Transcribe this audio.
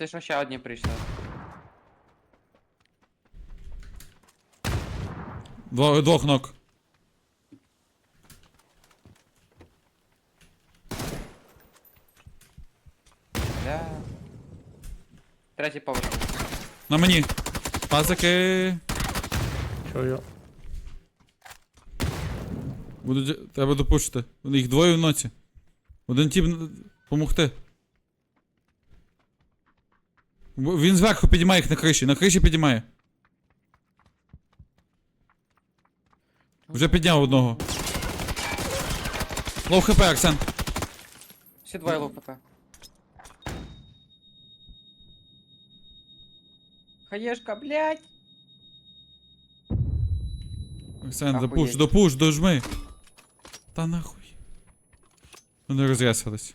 Ти що ще одні прийшли? Двох, двох ног. Бля. Третій поверх. На мені. Пазики. Чую. Буду, дя- треба допушити. Їх двоє в ноці. Один тіп помогти. Він зверху підіймає їх на криші. На криші підіймає. Вже підняв одного. Лоу хп, Арсен. Всі двоє лук ПП. Хаєшка, блядь! Арсен, Охуєть. допуш, допуш, дожми. Та нахуй. Вони розрясались.